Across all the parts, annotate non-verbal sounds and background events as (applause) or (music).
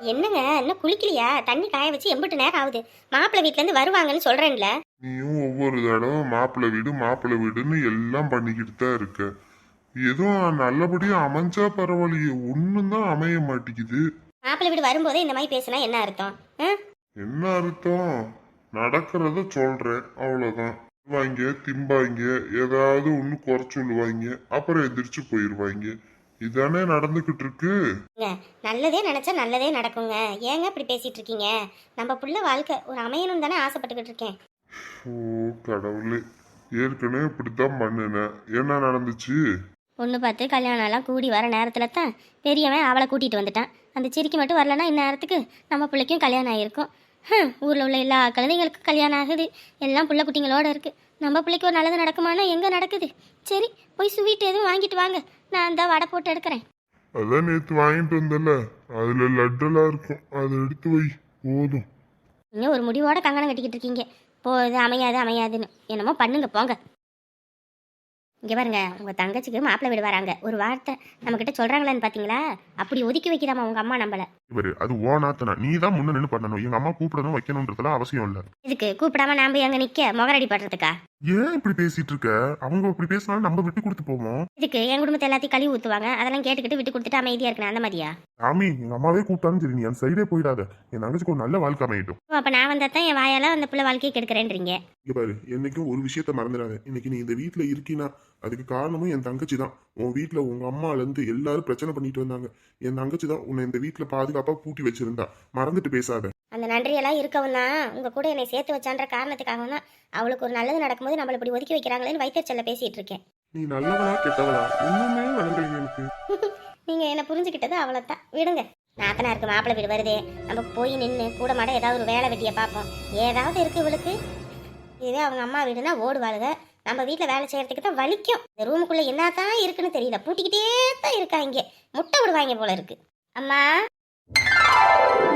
என்னங்க இன்னும் குளிக்கலையா? தண்ணி காய வச்சு எம்பிட்டு நேரம் ஆகுது. மாப்பிள்ளை வீட்ல இருந்து வருவாங்கன்னு சொல்றேன்ல. நீயும் ஒவ்வொரு தடவை மாப்பிள்ளை வீடு மாப்பிள்ளை வீடுன்னு எல்லாம் பண்ணிக்கிட்டு தான் இருக்க. எதுவும் நல்லபடியா அமைஞ்சா பரவாயில்லையே ஒன்றும் தான் அமைய மாட்டேங்குது. மாப்பிள்ளை வீடு வரும்போதே இந்த மாதிரி பேசினா என்ன அர்த்தம்? என்ன அர்த்தம்? நடக்கிறத சொல்றேன் அவ்வளவுதான். வாங்க திம்பாங்க ஏதாவது ஒன்று குறை சொல்லுவாங்க அப்புறம் எந்திரிச்சு போயிடுவாங்க இதானே நடந்துகிட்டு இருக்கு நல்லதே நினைச்சா நல்லதே நடக்குங்க. ஏங்க இப்படி பேசிட்டு இருக்கீங்க நம்ம புள்ள வாழ்க்கை ஒரு அமையணும் தானே ஆசைப்பட்டுக்கிட்டு இருக்கேன் ஓ கடவுளே. ஏற்கனவே இப்படித்தான் பண்ணினேன் என்ன நடந்துச்சு? பொண்ணு பார்த்து கல்யாணம் எல்லாம் கூடி வர நேரத்தில் தான் பெரியவன் அவளை கூட்டிகிட்டு வந்துட்டான். அந்த சிரிக்கி மட்டும் வரலன்னா இந்நேரத்துக்கு நம்ம பிள்ளைக்கும் கல்யாணம் ஆகிருக்கும் ஊரில் உள்ள எல்லா குழந்தைங்களுக்கும் கல்யாணம் ஆகுது. எல்லாம் புள்ள குட்டிங்களோட இருக்குது நம்ம பிள்ளைக்கு ஒரு நல்லது நடக்குமானா எங்கே நடக்குது? சரி போய் ஸ்வீட் எதுவும் வாங்கிட்டு வாங்க. நான் அந்த வடை போட்டு எடுக்கிறேன். அதான் நேத்து வாங்கிட்டு வந்தல அதுல லட்டெல்லாம் இருக்கும். அதை எடுத்து வை. போதும். நீங்கள் ஒரு முடிவோட கங்கணம் கட்டிக்கிட்டு இருக்கீங்க. போ இது அமையாது அமையாதுன்னு. என்னமோ பண்ணுங்க போங்க. இங்கே பாருங்க உங்கள் தங்கச்சிக்கு மாப்பிள்ளை வீடு வராங்க. ஒரு வார்த்தை நம்மக்கிட்ட சொல்கிறாங்களான்னு பார்த்தீங்களா அப்படி ஒதுக்கி வைக்கிறாமா உங்கள் அம்மா நம்மளை? இவரு. அது ஓ நாத்தனா நீ தான் முன்ன நின்று பண்ணணும். எங்க அம்மா கூப்பிடணும் வைக்கணுன்றதுலாம் அவசியம் இல்ல. இதுக்கு கூப்பிடாம நாம அங்கே நிற்க முகரடி படுறதுக்கா? ஏன் இப்படி பேசிட்டு இருக்க? அவங்க இப்படி பேசினாலும் நம்ம விட்டு கொடுத்து போவோம். இதுக்கு என் குடும்பத்தை எல்லாத்தையும் கழுவி ஊற்றுவாங்க அதெல்லாம் கேட்டுக்கிட்டு விட்டு கொடுத்துட்டு அமைதியாக இருக்கணும். அந்த மாதிரியா? சாமி எங்க அம்மாவே கூப்பிட்டாலும் சரி நீ அந்த சைடே போயிடாத. என் தங்கச்சிக்கு ஒரு நல்ல வாழ்க்கை அமையட்டும். அப்போ நான் வந்தால் தான் என் வாயால் அந்த பிள்ளை வாழ்க்கையை கெடுக்கிறேன்றீங்க. இங்க பாரு என்னைக்கும் ஒரு விஷயத்த மறந்துடாத. இன்னைக்கு நீ இந்த வீட்ல இருக்கீனா அதுக்கு காரணமும் என் தங்கச்சி தான். உன் வீட்ல உங்க அம்மால இருந்து எல்லாரும் பிரச்சனை பண்ணிட்டு வந்தாங்க. என் தங்கச்சி தான் உன்னை இந்த வீட்ல பாதுகாப்பா பூட்டி வச்சிருந்தா. மறந்துட்டு பேசாத. அந்த நன்றியெல்லாம் இருக்கவும் தான். உங்கள் கூட என்னை சேர்த்து வச்சான்ற காரணத்துக்காகவும் தான் அவளுக்கு ஒரு நல்லது நடக்கும்போது நம்மளை இப்படி ஒதுக்கி வைக்கிறாங்களேன்னு வைத்தறிச்சல்ல பேசிகிட்டு இருக்கேன். நீ நல்லவளா கெட்டவளா? ஒண்ணுமே வளர்ந்தீங்க எனக்கு. (laughs) நீங்கள் என்ன புரிஞ்சுக்கிட்டது அவ்வளோதான் விடுங்க. நாத்தனாருக்கு மாப்பிள்ளை வீடு வருதே. நம்ம போய் நின்று கூட மாட ஏதாவது ஒரு வேலை வெட்டியை பார்ப்போம். ஏதாவது இருக்கு இவளுக்கு? இதுவே அவங்க அம்மா வீடுனா ஓடுவாளுக. நம்ம வீட்டில் வேலை செய்கிறதுக்கு தான் வலிக்கும். இந்த ரூமுக்குள்ளே என்ன தான் இருக்குன்னு தெரியல. பூட்டிக்கிட்டே தான் இருக்காங்க முட்டை விடுவாங்க போல இருக்கு. அம்மா.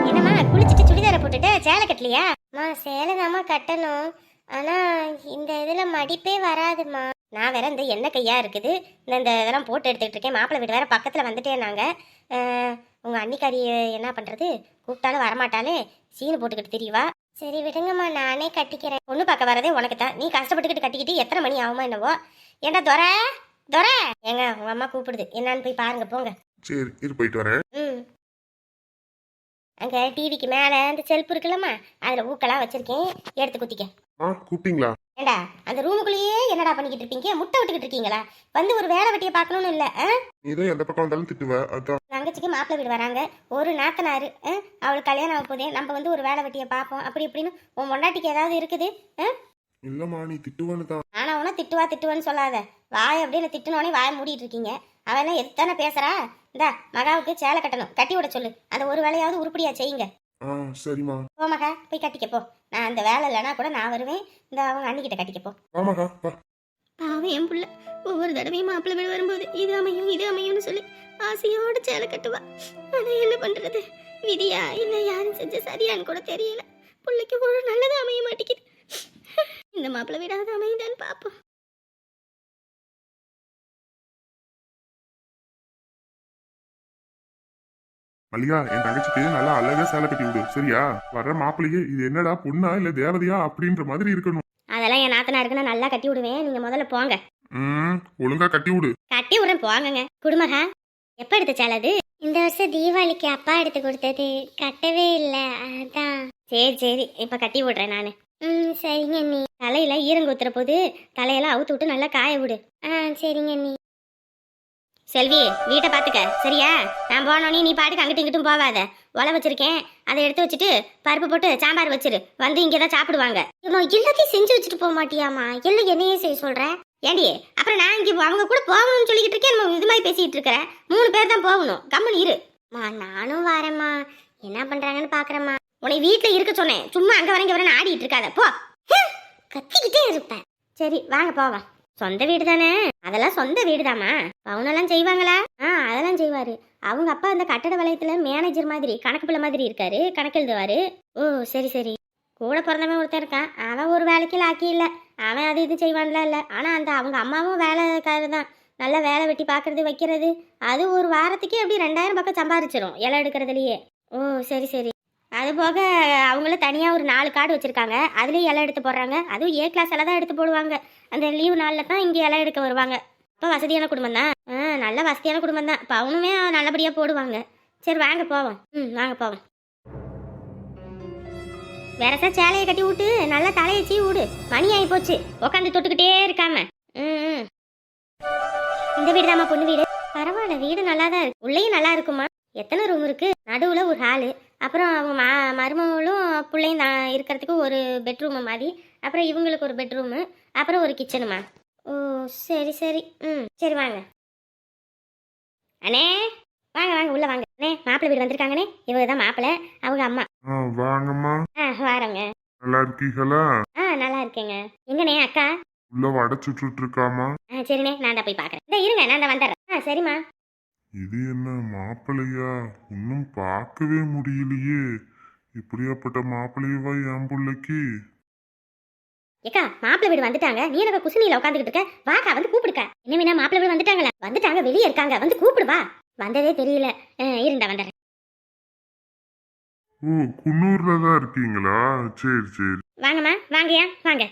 என்னம்மா குளிச்சுட்டு சுடிதாரை போட்டுட்டு சேலை கட்டலையா? அம்மா சேலை தாம்மா கட்டணும். ஆனால் இந்த இதில் மடிப்பே வராதுமா நான் வேற இந்த எண்ணெய் கையாக இருக்குது. இந்த இந்த இதெல்லாம் போட்டு எடுத்துக்கிட்டு இருக்கேன். மாப்பிள்ளை வீடு வேற பக்கத்தில் வந்துட்டே நாங்கள் உங்கள் அன்னிக்காரி என்ன பண்ணுறது கூப்பிட்டாலும் வரமாட்டாலே சீனு போட்டுக்கிட்டு தெரியவா சரி விடுங்கம்மா. நானே கட்டிக்கிறேன். பொண்ணு பார்க்க வரதே உனக்கு தான். நீ கஷ்டப்பட்டுக்கிட்டு கட்டிக்கிட்டு எத்தனை மணி ஆகுமா என்னவோ? ஏண்டா துரை? துரை? ஏங்க உங்கள் அம்மா கூப்பிடுது. என்னன்னு போய் பாருங்க போங்க. சரி இரு போயிட்டு வரேன். ம். அங்கே டிவிக்கு மேலே அந்த செல்ஃப் இருக்குல்லம்மா அதில் ஊக்கெல்லாம் வச்சுருக்கேன். எடுத்து குத்திக்க. ஆ கூப்பிட்டீங்களா? ஏண்டா அந்த ரூமுக்குள்ளேயே என்னடா பண்ணிக்கிட்டு இருப்பீங்க? முட்டை விட்டுக்கிட்டு இருக்கீங்களா? வந்து ஒரு வேலை வெட்டியை பார்க்கணும்னு இல்லை தான் எந்த பக்கம் வந்தாலும் திட்டுவ அதான். தங்கச்சிக்கு மாப்பிள்ளை வீடு வராங்க. ஒரு நாத்தனாரு? அவளுக்கு கல்யாணம் ஆக போதே நம்ம வந்து ஒரு வேலை வெட்டியை பார்ப்போம். அப்படி இப்படின்னு உன் பொண்டாட்டிக்கு ஏதாவது இருக்குது? இல்லம்மா நீ திட்டுவேன்னு தான். ஆனா உன திட்டுவா திட்டுவான்னு சொல்லாத. வாய் அப்படியே திட்டுனோடனே வாயை மூடிட்டு இருக்கீங்க அவன் எதுத்தானே பேசுறா? இந்தா மகாவுக்கு சேலை கட்டணும். கட்டி விட சொல்லு. அந்த ஒரு வேலையாவது உருப்படியா செய்யுங்க. ஆ சரிம்மா. போ மகா போய் கட்டிக்க போ. நான் அந்த வேலை இல்லைனா கூட நான் வருவேன். இந்த அவங்க அண்ணிக்கிட்ட கட்டிக்க போ. ஆமாக்கா வா. பாவம் என் புள்ள. ஒவ்வொரு தடவையும் மாப்பிள்ளை வீடு வரும்போது இது அமையும் இது அமையும்னு சொல்லி ஆசையோடு சேலை கட்டுவா. ஆனா என்ன பண்றது? விதியா இல்ல யாரும் செஞ்ச சரியான்னு கூட தெரியல. பிள்ளைக்கு ஒரு நல்லது அமைய மாட்டேங்குது. இந்த மாப்பிள்ளை வீடாவது அமையுதான்னு பாப்போம் மல்லிகா என் தங்கச்சிக்கு நல்லா அழகா சேலை கட்டி விடு. சரியா? வர்ற மாப்பிள்ளையே இது என்னடா பொண்ணா இல்ல தேவதையா அப்படின்ற மாதிரி இருக்கணும். அதெல்லாம் என் நாத்தனாருக்கு நான் நல்லா கட்டி விடுவேன். நீங்க முதல்ல போங்க. ம் ஒழுங்கா கட்டி விடு. கட்டி விடுறேன் போங்கங்க. குடுமகா எப்ப எடுத்த சேலை அது? இந்த வருஷம் தீபாவளிக்கு அப்பா எடுத்து கொடுத்தது. கட்டவே இல்லை அதான். சரி சரி. இப்ப கட்டி விடுறேன் நானு. சரிங்க நீ தலையில ஈரங்குத்துற போது தலையெல்லாம் அவுத்து விட்டு நல்லா காய விடு. ஆ சரிங்க நீ செல்வி வீட்டை பார்த்துக்க சரியா? நான் போனோடனே நீ பாட்டுக்கு அங்கிட்டும் இங்கிட்டும் போகாத ஒலை வச்சிருக்கேன். அதை எடுத்து வச்சுட்டு பருப்பு போட்டு சாம்பார் வச்சிரு. வந்து இங்கே தான் சாப்பிடுவாங்க. எல்லாத்தையும் செஞ்சு வச்சுட்டு போக மாட்டியாமா? எல்லாம் என்னையே செய்ய சொல்கிறேன் ஏண்டி அப்புறம் நான் இங்கே அவங்க கூட போகணும்னு சொல்லிக்கிட்டு இருக்கேன். இது மாதிரி பேசிகிட்டு இருக்கிறேன் மூணு பேர் தான் போகணும். கம்முன்னு இரு. மா நானும் வரேம்மா. என்ன பண்ணுறாங்கன்னு பார்க்குறேம்மா உன்னை வீட்டில் இருக்க சொன்னேன். சும்மா அங்கே வரங்க வரேன்னு ஆடிட்டு இருக்காத. போ. கத்திக்கிட்டே இருப்பேன். சரி வாங்க போவோம். சொந்த வீடு தானே அதெல்லாம் சொந்த வீடு தாமா பவுனெல்லாம் செய்வாங்களா? ஆ அதெல்லாம் செய்வாரு. அவங்க அப்பா அந்த கட்டட வலயத்துல மேனேஜர் மாதிரி கணக்கு பிள்ளை மாதிரி இருக்காரு. கணக்கு எழுதுவாரு. ஓ சரி சரி. கூட பிறந்தவன் ஒருத்தன் இருக்கான். அவன் ஒரு வேலைக்கு லாக்கி இல்லை. அவன் அது இது செய்வான்லாம் இல்லை. ஆனால் அந்த அவங்க அம்மாவும் வேலைக்காரர் தான். நல்லா வேலை வெட்டி பார்க்கறது வைக்கிறது அது ஒரு வாரத்துக்கே அப்படி ரெண்டாயிரம் பக்கம் சம்பாரிச்சிடும் இலை எடுக்கிறதுலையே. ஓ சரி சரி. அது போக அவங்களும் தனியாக ஒரு நாலு கார்டு வச்சுருக்காங்க. அதுலேயும் இலை எடுத்து போடுறாங்க. அதுவும் ஏ கிளாஸ் எல்லாம் தான் எடுத்து போடுவாங்க. அந்த லீவு நாளில் தான் இங்கே இலை எடுக்க வருவாங்க. அப்போ வசதியான குடும்பம் தான். ஆ நல்ல வசதியான குடும்பம் தான். இப்போ அவனுமே நல்லபடியாக போடுவாங்க. சரி வாங்க போவோம். ம் வாங்க போவோம். வேறசா சேலையை கட்டி விட்டு நல்லா தலையை சீ விடு. மணி ஆகி போச்சு. உட்காந்து தொட்டுக்கிட்டே இருக்காம. ம் ம். இந்த வீடு தாம்மா பொண்ணு வீடு. பரவாயில்ல வீடு நல்லா தான் இருக்கு. உள்ளேயும் நல்லா இருக்குமா எத்தனை ரூம் இருக்கு? நடுவில் ஒரு ஹாலு அப்புறம் அவங்க மா மருமகளும் பிள்ளையும் தான் இருக்கிறதுக்கு ஒரு பெட்ரூமு மாதிரி. அப்புறம் இவங்களுக்கு ஒரு பெட்ரூமு அப்புறம் ஒரு கிச்சனுமா ஓ சரி சரி. ம் சரி வாங்க. அண்ணே வாங்க வாங்க உள்ள வாங்க. அண்ணே மாப்பிள்ளை வீடு வந்திருக்காங்கண்ணே. இவங்க தான் மாப்பிள்ளை அவங்க அம்மா. ஆ வாங்கம்மா. ஆ வாரங்க. நல்லா இருக்கீங்களா? ஆ நல்லா இருக்கேங்க. எங்கண்ணே அக்கா? உள்ள வடை சுட்டுட்டு இருக்காமா? ஆ சரிண்ணே நான் தான் போய் பார்க்குறேன். இந்த இருங்க நான் தான் வந்துடுறேன். ஆ சரிம்மா. இது என்ன மாப்பிள்ளையா? இன்னும் பார்க்கவே முடியலையே. இப்படியாப்பட்ட மாப்பிள்ளையவா என் பிள்ளைக்கு? ஏக்கா மாப்பிள்ளை வீடு வந்துட்டாங்க. நீ எனக்கு குசினியில உட்காந்துக்கிட்டு இருக்க? வாக்கா வந்து கூப்பிடுக்கா. என்ன வேணா மாப்பிள்ளை வீடு வந்துட்டாங்களா? வந்துட்டாங்க வெளியே இருக்காங்க. வந்து கூப்பிடு வா வந்ததே தெரியல. இருண்டா வந்துடுறேன். ஓ குன்னூர்ல தான் இருக்கீங்களா? சரி சரி. வாங்கம்மா வாங்கயா வாங்க.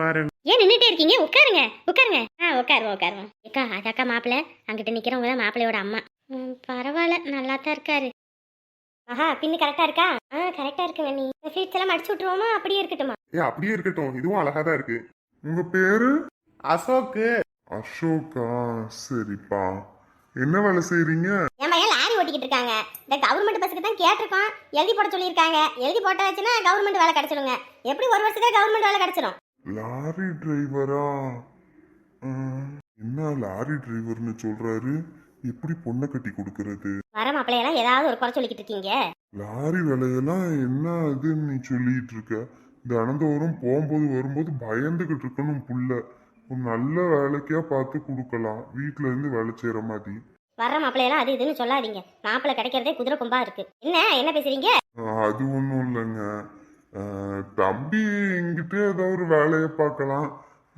வரேன். ஏன் நின்றுட்டே இருக்கீங்க? உட்காருங்க. உட்காருங்க. ஆ உட்காருவோம் உட்காருவோம். அக்கா மாப்பிள்ளை. அங்கிட்ட நிக்கிறவங்க தான் மாப்பிள்ளையோட அம்மா. பரவாயில்ல. நல்லா தான் இருக்காரு. ஆஹா பின்னு கரெக்டா இருக்கா? ஆ கரெக்டா இருக்குங்க நீ. ஃபீட்ஸ் எல்லாம் அடிச்சு விட்டுருவோமா? அப்படியே இருக்கட்டுமா? ஏ அப்படியே இருக்கட்டும். இதுவும் அழகா தான் இருக்கு. உங்க பேரு? அசோக்கு. அசோகா சரிப்பா. என்ன வேலை செய்றீங்க? என் பையன் லாரி ஓட்டிக்கிட்டு இருக்காங்க. இந்த கவர்மெண்ட் பஸ்ஸுக்கு தான் கேட்டிருக்கோம் எழுதி போட சொல்லியிருக்காங்க. எழுதி போட்டாச்சுன்னா கவர்மெண்ட் வேலை கிடைச்சிடுங்க எப்படி ஒரு வருஷத்துக்கு கவர்மெண்ட் வேலை கிடைச்சிடும் லாரி டிரைவரா? என்ன லாரி டிரைவர்னு சொல்றாரு? எப்படி பொண்ணை கட்டி கொடுக்கறது? வர மாப்பிள்ளையெல்லாம் ஏதாவது ஒரு குறை சொல்லிக்கிட்டு இருக்கீங்க. லாரி வேலையெல்லாம் என்ன இதுன்னு நீ சொல்லிட்டு இருக்க? தினந்தோறும் போகும்போது வரும்போது பயந்துகிட்டு இருக்கணும் புள்ள. ஒரு நல்ல வேலைக்கா பார்த்து கொடுக்கலாம். வீட்ல இருந்து வேலை செய்யற மாதிரி. வர்ற மாப்பிள்ளையெல்லாம் அது இதுன்னு சொல்லாதீங்க. மாப்பிள்ளை கிடைக்கிறதே குதிரை கொம்பா இருக்கு. என்ன என்ன பேசுறீங்க? அது ஒன்றும் இல்லைங்க. தம்பி எங்கிட்ட ஏதோ ஒரு வேலையை பார்க்கலாம்.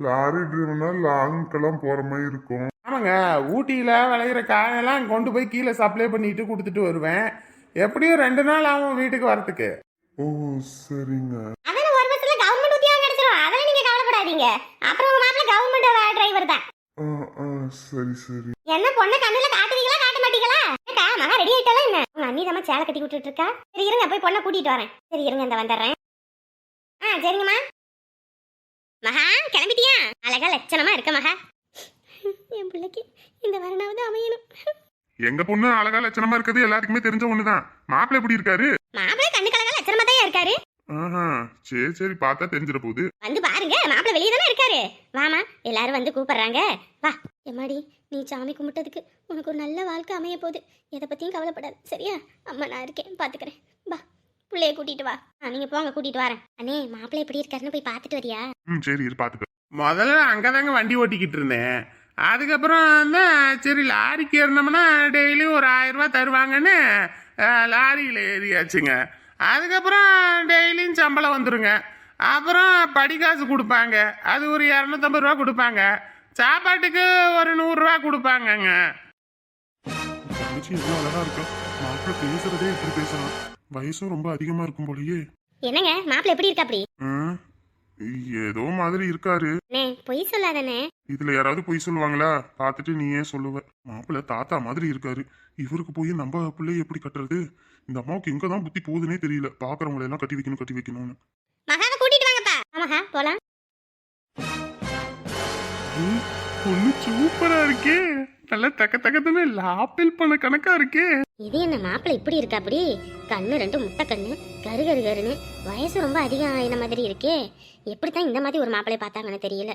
லாரி டிரைவர்னா லாங்குக்கெல்லாம் போற மாதிரி இருக்கும். ஆமாங்க ஊட்டியில் விளையிற காயெல்லாம் கொண்டு போய் கீழே சப்ளை பண்ணிட்டு கொடுத்துட்டு வருவேன். எப்படியும் ரெண்டு நாள் ஆகும் வீட்டுக்கு வரத்துக்கு. ஓ சரிங்க. அதெல்லாம் ஒரு வருஷத்துல கவர்மெண்ட் உத்தியோகம் கிடைச்சிடும் அதெல்லாம் நீங்க கவலைப்படாதீங்க. அப்புறம் உங்க மாப்பிள்ளை கவர்மெண்ட் டிரைவர் தான். சரி சரி. என்ன பொண்ணை கண்ணுல காட்டுவீங்களா காட்ட மாட்டீங்களா? மகா ரெடி ஆயிட்டாலும் என்ன? உங்க அண்ணி தான் சேலை கட்டி விட்டுட்டு இருக்கா. சரி இருங்க போய் பொண்ணை கூட்டிட்டு வரேன். சரி இருங்க இந்த வந்துடுறேன். ஆ சரிங்கம்மா. மகா கிளம்பிட்டியா? அழகா லட்சணமா இருக்க மகா. என் பிள்ளைக்கு இந்த வரனாவது அமையணும். எங்க பொண்ணு அழகா லட்சணமா இருக்கிறது எல்லாருக்குமே தெரிஞ்ச ஒண்ணுதான். மாப்பிள்ளை எப்படி இருக்காரு? மாப்பிள்ளை கண்ணுக்கு அழகா லட்சணமா தான் இருக்காரு. ஆஹா சரி சரி பார்த்தா தெரிஞ்சிட போகுது. வந்து பாருங்க மாப்பிள்ளை வெளியே தானே இருக்காரு. வாமா எல்லாரும் வந்து கூப்பிடுறாங்க. வா. எம்மாடி நீ சாமி கும்பிட்டதுக்கு உனக்கு ஒரு நல்ல வாழ்க்கை அமைய போகுது. எதை பத்தியும் கவலைப்படாது சரியா? அம்மா நான் இருக்கேன் பாத்துக்கிறேன். வா. பிள்ளைய கூட்டிட்டு வா. நீங்க போங்க கூட்டிட்டு வரேன். அண்ணே மாப்பிள்ளை எப்படி இருக்காருன்னு போய் பார்த்துட்டு வரியா? ம் சரி இரு பாத்துக்க முதல்ல அங்கதாங்க வண்டி ஓட்டிக்கிட்டு இருந்தேன். அதுக்கப்புறம் தான் சரி லாரிக்கு ஏறினோம்னா டெய்லியும் ஒரு ஆயிரம் ரூபாய் தருவாங்கன்னு லாரியில் ஏறியாச்சுங்க. அதுக்கப்புறம் டெய்லியும் சம்பளம் வந்துருங்க. அப்புறம் படிக்காசு கொடுப்பாங்க. அது ஒரு இரநூத்தம்பது ரூபா கொடுப்பாங்க. சாப்பாட்டுக்கு ஒரு நூறுரூவா கொடுப்பாங்கங்க. பேசுறதே பேசுறான் வயசும் ரொம்ப அதிகமா இருக்கும் போலயே. என்னங்க மாப்பிள்ளை எப்படி இருக்கா அப்படி ஏதோ மாதிரி இருக்காரு. பொய் சொல்லாதண்ணே. இதுல யாராவது பொய் சொல்லுவாங்களா? பார்த்துட்டு நீயே சொல்லுவ. மாப்பிள்ளை தாத்தா மாதிரி இருக்காரு. இவருக்கு போய் நம்ம பிள்ளைய எப்படி கட்டுறது? இந்த அம்மாவுக்கு எங்க தான் புத்தி போகுதுன்னே தெரியல. பாக்குறவங்களை எல்லாம் கட்டி வைக்கணும் கட்டி வைக்கணும்னு. மகாவை கூட்டிட்டு வாங்கப்பா. போலாம். பொண்ணு சூப்பரா இருக்கே. நல்லா தக்க தக்கத்துன்னு லாப்பில் பண்ண கணக்கா இருக்கே. இது என்ன மாப்பிள்ள இப்படி இருக்கா அப்படி? கண்ணு ரெண்டு முட்டை கண்ணு கரு கரு கருன்னு. வயசு ரொம்ப அதிகம் ஆயின மாதிரி இருக்கே. எப்படித்தான் இந்த மாதிரி ஒரு மாப்பிள்ளைய பார்த்தாங்கன்னு தெரியல.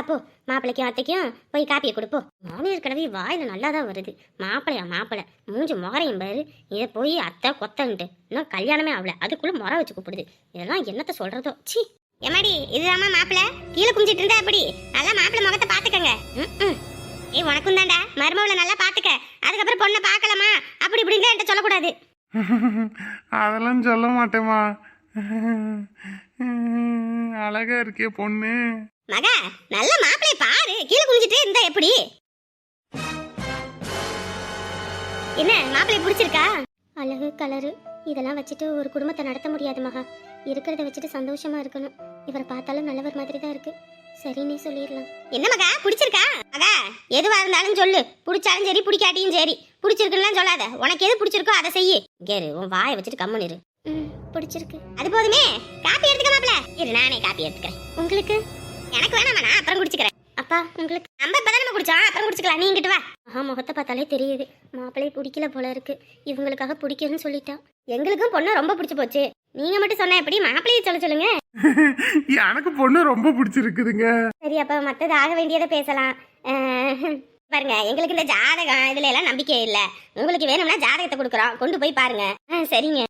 அப்போ மாப்பிள்ளைக்கும் அத்தைக்கும் போய் காப்பியை கொடுப்போம் மாமியார் கடவி வாயில நல்லா தான் வருது. மாப்பிள்ளையா மாப்பிள்ளை. மூஞ்சி முகரையும் பாரு. இதை போய் அத்தை கொத்தன்ட்டு. இன்னும் கல்யாணமே ஆகல. அதுக்குள்ள முறை வச்சு கூப்பிடுது. இதெல்லாம் என்னத்த சொல்றதோ? சி எம்மாடி இதுதாம்மா மாப்பிள்ளை? கீழே குஞ்சிட்டு இருந்தா அப்படி நல்லா மாப்பிள்ளை முகத்தை பாத்துக்கங்க ம் ஏய் உனக்கும் தாண்டா மருமவளை நல்லா பாத்துக்க. அதுக்கப்புறம் பொண்ணை பார்க்கலாமா? அப்படி இப்படின்னு என்கிட்ட சொல்லக்கூடாது. (laughs) அதெல்லாம் சொல்ல மாட்டேமா (laughs) அழகா இருக்கே பொண்ணு. மகா நல்ல மாப்பிளை பாரு. கீழே குனிஞ்சிட்டே இருந்தா எப்படி? என்ன மாப்பிளை பிடிச்சிருக்கா? அழகா அழகு கலரு இதெல்லாம் வச்சுட்டு ஒரு குடும்பத்தை நடத்த முடியாது மகா. இருக்கிறத வச்சுட்டு சந்தோஷமா இருக்கணும். இவரை பார்த்தாலும் நல்லவர் மாதிரி தான் இருக்கு. சரின்னே சொல்லிடலாம். என்ன மகா பிடிச்சிருக்கா? மகா எதுவா இருந்தாலும் சொல்லு. பிடிச்சாலும் சரி பிடிக்காட்டியும் சரி. பிடிச்சிருக்குன்னு சொல்லாத. உனக்கு எது பிடிச்சிருக்கோ அதை செய்யு. கேரு உன் வாயை வச்சுட்டு கம்முன்னு இரு. பிடிச்சிருக்கு. அது போதுமே. காப்பி எடுத்துக்க மாப்ள இரு நானே காப்பி எடுத்துக்கிறேன். உங்களுக்கு? எனக்கு வேணாமா நான் அப்புறம் குடிச்சுக்கிறேன். அப்பா உங்களுக்கு? நம்ம இப்பதான் நம்ம குடிச்சோம். அப்புறம் குடிச்சுக்கலாம். நீ இங்கிட்டு வா. ஆஹா முகத்தை பார்த்தாலே தெரியுது. மாப்பிள்ளை பிடிக்கல போல இருக்கு. இவங்களுக்காக பிடிக்கும்னு சொல்லிட்டா. எங்களுக்கும் பொண்ணு ரொம்ப பிடிச்சு போச்சு. நீங்க மட்டும் சொன்னா எப்படி? மாப்பிள்ளையை சொல்ல சொல்லுங்க. எனக்கு பொண்ணு ரொம்ப பிடிச்சிருக்குதுங்க. சரி அப்ப மத்தது ஆக வேண்டியதை பேசலாம். பாருங்க எங்களுக்கு இந்த ஜாதகம் இதுல எல்லாம் நம்பிக்கை இல்ல. உங்களுக்கு வேணும்னா ஜாதகத்தை கொடுக்குறோம். கொண்டு போய் பாருங்க. சரிங்க.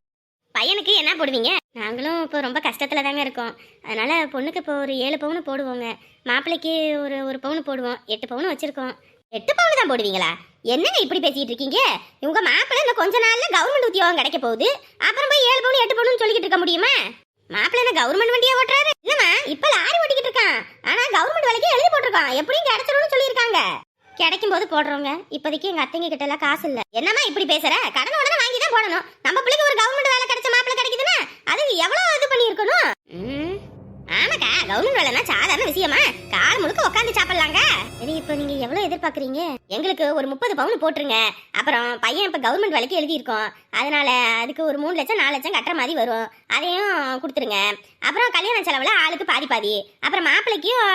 பையனுக்கு என்ன போடுவீங்க? நாங்களும் இப்போ ரொம்ப கஷ்டத்துல தாங்க இருக்கோம். அதனால பொண்ணுக்கு இப்போ ஒரு ஏழு பவுன் போடுவோங்க. மாப்பிள்ளைக்கு ஒரு ஒரு பவுன் போடுவோம். எட்டு பவுன் வச்சிருக்கோம். எட்டு பவுன் தான் போடுவீங்களா? என்னங்க இப்படி பேசிட்டு இருக்கீங்க? உங்க மாப்பிள்ள இன்னும் கொஞ்ச நாள்ல கவர்மெண்ட் உத்தியோகம் கிடைக்க போகுது. அப்புறம் போய் ஏழு பவுன் எட்டு பவுன் சொல்லிக்கிட்டு இருக்க முடியுமா? மாப்பிள்ள என்ன கவர்மெண்ட் வண்டியா ஓட்டுறாரு? இல்லம்மா இப்ப லாரி ஓட்டிக்கிட்டு இருக்கான். ஆனா கவர்மெண்ட் வேலைக்கு எழுதி போட்டிருக்கான். எப்படியும் கிடைச்சிரும்னு சொல்லியிருக்காங்க. கிடைக்கும் போது போடுறோங்க இப்போதைக்கு எங்க அத்தைங்க கிட்ட எல்லாம் காசு இல்ல. என்னம்மா இப்படி பேசுற? கடன் உடனே வாங்கி தான் போடணும். நம்ம பிள்ளைக்கு ஒரு கவர்மெண்ட் வேலை கிடைச்ச மாப்பிள்ள கிடைக்குதுன்னா அதுக்கு எவ்வளவு இது பண்ணியிருக்கணும்? ம், ஆமாக்கா கவர்மெண்ட் வேலைன்னா சாதாரண விஷயமா? கால் முழுக்க உட்காந்து சாப்பிடலாங்க. எவ்வளவு எதிர்பார்க்குறீங்க? எங்களுக்கு ஒரு முப்பது பவுன் போட்டுருங்க. அப்புறம் பையன் இப்போ கவர்மெண்ட் வேலைக்கு எழுதியிருக்கோம் அதனால அதுக்கு ஒரு மூணு லட்சம் நாலு லட்சம் கட்டுற மாதிரி வரும். அதையும் கொடுத்துருங்க. அப்புறம் கல்யாண செலவில் ஆளுக்கு பாதி பாதி. அப்புறம் மாப்பிள்ளைக்கும்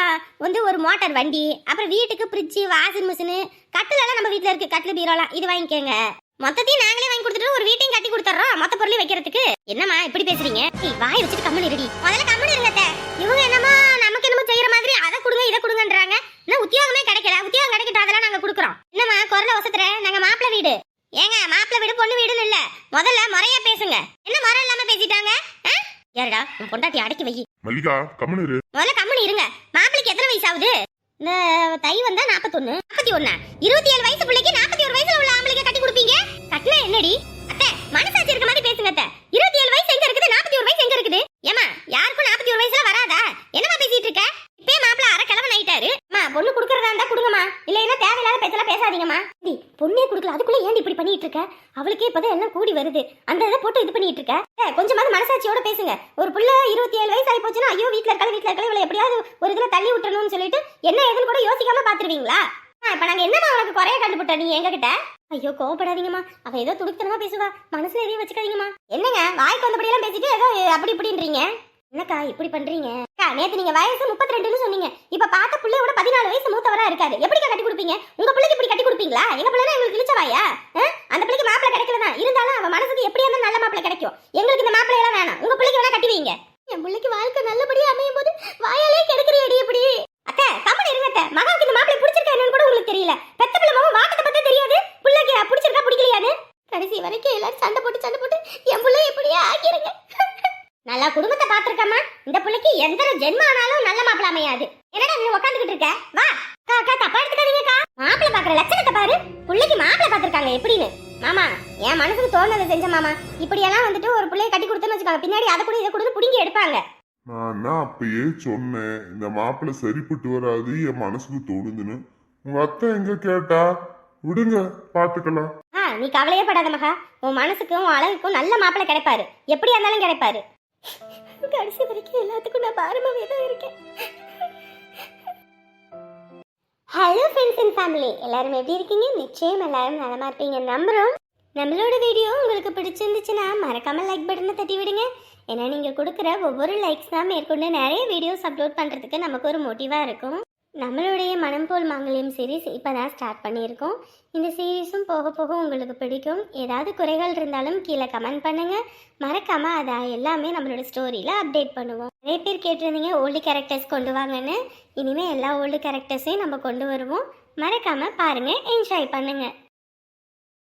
வந்து ஒரு மோட்டார் வண்டி. அப்புறம் வீட்டுக்கு ஃப்ரிட்ஜு வாஷிங் மிஷினு கட்டிலெல்லாம் நம்ம வீட்டில் இருக்குது கட்டில் பீரோலாம் இது வாங்கிக்கோங்க. மொத்தத்தையும் நாங்களே வாங்கி கொடுத்துட்டு ஒரு வீட்டையும் கட்டி கொடுத்துறோம் மொத்த பொருளையும் வைக்கிறதுக்கு. என்னம்மா இப்படி பேசுறீங்க? வாய் வச்சுட்டு கம்மன் இருடி. முதல்ல கம்மன் இருங்க அத்தை. இவங்க என்னமோ நமக்கு என்னமோ செய்யற மாதிரி அதை கொடுங்க இதை கொடுங்கன்றாங்க இன்னும் உத்தியோகமே கிடைக்கல உத்தியோகம் கிடைக்கட்டும் அதெல்லாம் நாங்க கொடுக்குறோம் குரல வசத்துற நாங்க மாப்பிள்ளை வீடு. ஏங்க மாப்பிள்ளை வீடு பொண்ணு வீடுன்னு இல்ல. முதல்ல முறையா பேசுங்க. என்ன முறை இல்லாம பேசிட்டாங்க? யாருடா? உன் பொண்டாட்டி அடக்கி வை. மல்லிகா கம்முனு இரு. முதல்ல கம்மனி இருங்க. மாப்பிளைக்கு எத்தனை வயசு ஆகுது? இந்த தை வந்தா நாற்பத்தொன்னு நாற்பத்தி ஒண்ணா? இருபத்தி ஏழு வயசு பிள்ளைக்கு நாற்பத்தி ஒரு இப்பதான் வருது. அந்த இதை போட்டு இது பண்ணிட்டு இருக்க? கொஞ்சமாவது மனசாட்சியோட பேசுங்க. ஒரு புள்ள இருபத்தி ஏழு வயசு ஆகி போச்சுன்னா ஐயோ வீட்ல இருக்கல வீட்ல இருக்கல இவளை எப்படியாவது ஒரு இதுல தள்ளி விட்டுறணும்னு சொல்லிட்டு என்ன ஏதுன்னு கூட யோசிக்காம பாத்துருவீங்களா? இப்ப நாங்க என்னமா உனக்கு குறைய கண்டுபிட்ட நீ எங்க கிட்ட ஐயோ கோவப்படாதீங்கம்மா. அவ ஏதோ துடுக்குத்தனமா பேசுவா. மனசுல எதையும் வச்சுக்காதீங்கம்மா. என்னங்க வாய்க்கு வந்தபடியெல்லாம் பேசிட்டு ஏதோ அப்படி இப்படின்றீங்க? என்னக்கா இப்படி பண்றீங்க? அக்கா நேத்து நீங்க வயசு முப்பத்தி ரெண்டுன்னு சொன்னீங்க. இப்ப பார்த்த பிள்ளையோட பதினாலு வயசு மூத்தவரா இருக்காது எப்படிக்கா கட்டி கொடுப்பீங்க? உங்க பிள்ளைக்கு இப்படி கட்டி கொடுப்பீங்களா? எங்க பிள்ளை எங்களுக்கு இழிச்சவாயா அந்த பிள்ளைக்கு மாப்பிள்ளை கிடைக்கலதான் இருந்தாலும் அவன் மனசுக்கு எப்படியா இருந்தாலும் நல்ல மாப்பிள்ளை கிடைக்கும். எங்களுக்கு இந்த மாப்பிள்ளை எல்லாம் வேணாம். உங்க பிள்ளைக்கு வேணா கட்டி வைங்க. என் பிள்ளைக்கு வாழ்க்கை நல்லபடியா அமையும் போது வாயாலே கெடுக்கிறீடி இப்படி அத்தை கம்மன் இருங்க அத்தை மகாவுக்கு இந்த மாப்பிள்ளை பிடிச்சிருக்கா என்னன்னு கூட உங்களுக்கு தெரியல பெத்த பிள்ளை மகன் வாக்கத்தை பத்தி தெரியாது பிள்ளைக்கு பிடிச்சிருக்கா பிடிக்கலையான்னு கடைசி வரைக்கும் எல்லாரும் சண்டை போட்டு சண்டை போட்டு என் பிள்ளை இப்படியே ஆக்கிருங்க நல்லா குடும்பத்தை பாத்திருக்கம்மா இந்த பிள்ளைக்கு எந்த ஜென்மம் ஆனாலும் நல்ல மாப்பிள்ள அமையாது. என்னடா நீ உட்காந்துக்கிட்டு இருக்க? வா. அக்கா அக்கா தப்பா எடுத்துக்காதீங்கக்கா மாப்பிள்ள பாக்குற லட்சணத்தை பாரு. பிள்ளைக்கு மாப்பிள்ள பாத்திருக்காங்க எப்படின்னு. மாமா என் மனசுக்கு தோணுதை செஞ்ச மாமா. இப்படியெல்லாம் வந்துட்டு ஒரு பிள்ளைய கட்டி கொடுத்தோன்னு வச்சுக்கோங்க. பின்னாடி அதை கூட இதை கூட புடுங்கி எடுப்பாங்க. நான் தான் அப்பயே சொன்னேன் இந்த மாப்பிள்ளை சரிப்பட்டு வராது என் மனசுக்கு தோணுதுன்னு. உங்க அத்தை எங்க கேட்டா? விடுங்க பாத்துக்கலாம் நீ கவலையே படாத மகா. உன் மனசுக்கும் உன் அழகுக்கும் நல்ல மாப்பிள்ளை கிடைப்பாரு. எப்படியா இருந்தாலும் கிடைப்பாரு. கடைசி வரைக்கும் எல்லாத்துக்கும் நான் பாரமாகவே தான் இருக்கேன். ஹலோ ஃப்ரெண்ட்ஸ் அண்ட் ஃபேமிலி எல்லாரும் எப்படி இருக்கீங்க? நிச்சயம் எல்லாரும் நலமா இருப்பீங்க. நம்புறோம் நம்மளோட வீடியோ உங்களுக்கு பிடிச்சிருந்துச்சுன்னா மறக்காம லைக் பட்டனை தட்டி விடுங்க. ஏன்னா நீங்கள் கொடுக்குற ஒவ்வொரு லைக்ஸ் தான் மேற்கொண்டு நிறைய வீடியோஸ் அப்லோட் பண்ணுறதுக்கு நமக்கு ஒரு மோட்டிவாக இருக்கும். நம்மளுடைய மனம் போல் மாங்கல்யம் சீரீஸ் இப்போ தான் ஸ்டார்ட் பண்ணியிருக்கோம். இந்த சீரீஸும் போக போக உங்களுக்கு பிடிக்கும். ஏதாவது குறைகள் இருந்தாலும் கீழே கமெண்ட் பண்ணுங்கள் மறக்காமல் அதை எல்லாமே நம்மளோட ஸ்டோரியில் அப்டேட் பண்ணுவோம். நிறைய பேர் கேட்டிருந்தீங்க ஓல்டு கேரக்டர்ஸ் கொண்டு வாங்கன்னு. இனிமேல் எல்லா ஓல்டு கேரக்டர்ஸையும் நம்ம கொண்டு வருவோம். மறக்காமல் பாருங்கள் என்ஜாய் பண்ணுங்கள்